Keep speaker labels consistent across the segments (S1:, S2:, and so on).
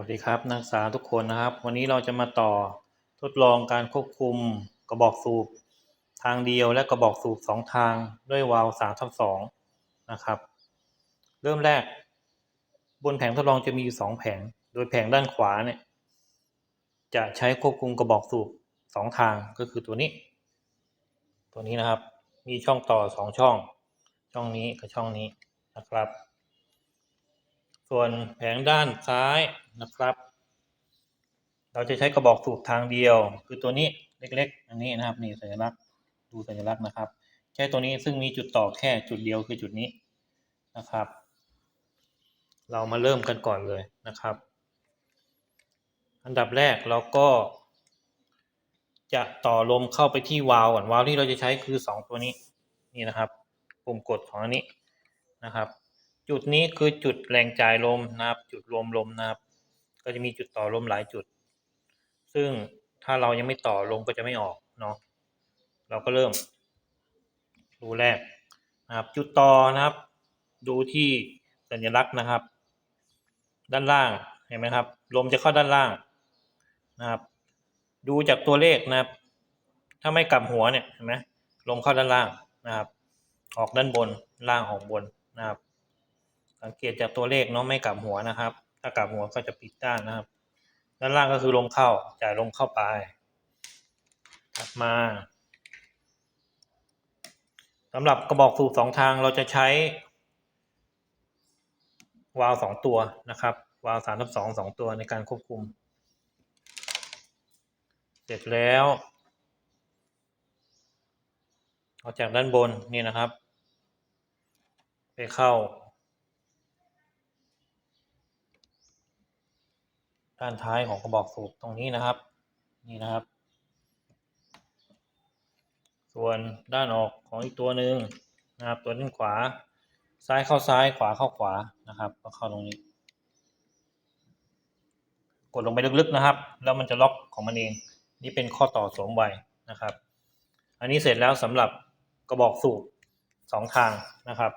S1: วัสดีครับนักศึกษาทุกคนนะครับ วันนี้เราจะมาต่อทดลองการควบคุมกระบอกสูบทางเดียวและกระบอกสูบสองทางด้วยวาล์วสามทับสองนะครับ เริ่มแรก บนแผงทดลองจะมีอยู่สองแผง โดยแผงด้านขวาเนี่ยจะใช้ควบคุมกระบอกสูบสองทางก็คือตัวนี้ ตัวนี้นะครับ มีช่องต่อสองช่อง ช่องนี้กับช่องนี้นะครับ ส่วนแผงด้านซ้ายนะครับ เราจะใช้กระบอกสูบทางเดียว คือตัวนี้เล็กๆ อันนี้นะครับนี่สัญลักษณ์ดูสัญลักษณ์นะครับใช้ตัวนี้ซึ่งมีจุดต่อแค่จุดเดียวคือจุดนี้นะครับ เรามาเริ่มกันก่อนเลยนะครับ อันดับแรกเราก็ จะต่อลมเข้าไปที่วาล์วก่อนวาล์วที่เราจะใช้คือสองตัวนี้นี่นะครับ ปุ่มกดของอันนี้นะครับ จุดนี้คือจุดแรงจ่ายลมนะครับ จุดรวมลมนะครับ ก็จะมีจุดต่อลมหลายจุด ซึ่งถ้าเรายังไม่ต่อลมก็จะไม่ออกเนาะเราก็เริ่มรูแรกนะครับ จุดต่อนะครับ ดูที่สัญลักษณ์นะครับ ด้านล่างเห็นไหมครับ ลมจะเข้าด้านล่างนะครับ ดูจากตัวเลขนะครับ ถ้าไม่กลับหัวเนี่ยเห็นไหมลมเข้าด้านล่างนะครับ ออกด้านบนล่างออกบนนะครับ สังเกตจากตัวเลขเนาะไม่กลับหัวนะครับ ถ้ากลับหัวก็จะปิดด้านนะครับ ด้านล่างก็คือลมเข้าจ่ายลมเข้าไปกลับมาสำหรับกระบอกสูบสองทางเราจะใช้ วาล์วสองตัวนะครับ วาล์วสามทับสองสองตัวในการควบคุม เสร็จแล้วเอาจากด้านบนนี่นะครับ ไปเข้า ด้านท้ายของกระบอกสูบตรงนี้นะครับ นี่นะครับ ส่วนด้านออกของอีกตัวหนึ่งนะครับ ตัวด้านขวา ซ้ายเข้าซ้ายขวาเข้าขวานะครับ ก็เข้าตรงนี้ กดลงไปลึกๆนะครับ แล้วมันจะล็อกของมันเอง นี่เป็นข้อต่อสวมไวนะครับ อันนี้เสร็จแล้วสำหรับกระบอกสูบสองทางนะครับ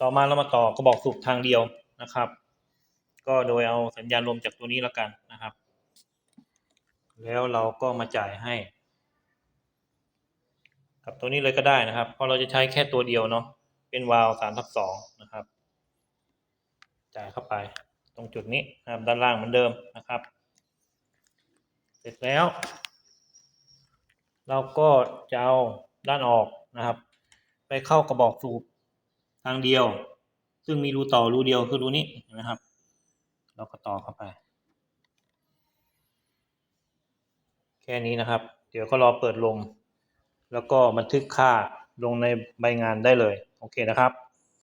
S1: ต่อมาเรามาต่อกระบอกสูบทางเดียวนะครับ ก็โดยเอาสัญญาณลมจากตัวนี้แล้วกันนะครับ แล้วเราก็มาจ่ายให้กับตัวนี้เลยก็ได้นะครับ เพราะเราจะใช้แค่ตัวเดียวเนาะเป็นวาล์วสามทับสองนะครับ จ่ายเข้าไปตรงจุดนี้นะครับด้านล่างเหมือนเดิมนะครับ เสร็จแล้ว เราก็จะเอาด้านออกนะครับ ไปเข้ากระบอกสูบทางเดียว ซึ่งมีรูต่อรูเดียวคือรูนี้เห็นะครับ เราก็ต่อเข้าไป แค่นี้นะครับ เดี๋ยวก็รอเปิดลง แล้วก็บันทึกค่าลงในใบงานได้เลย โอเคนะครับ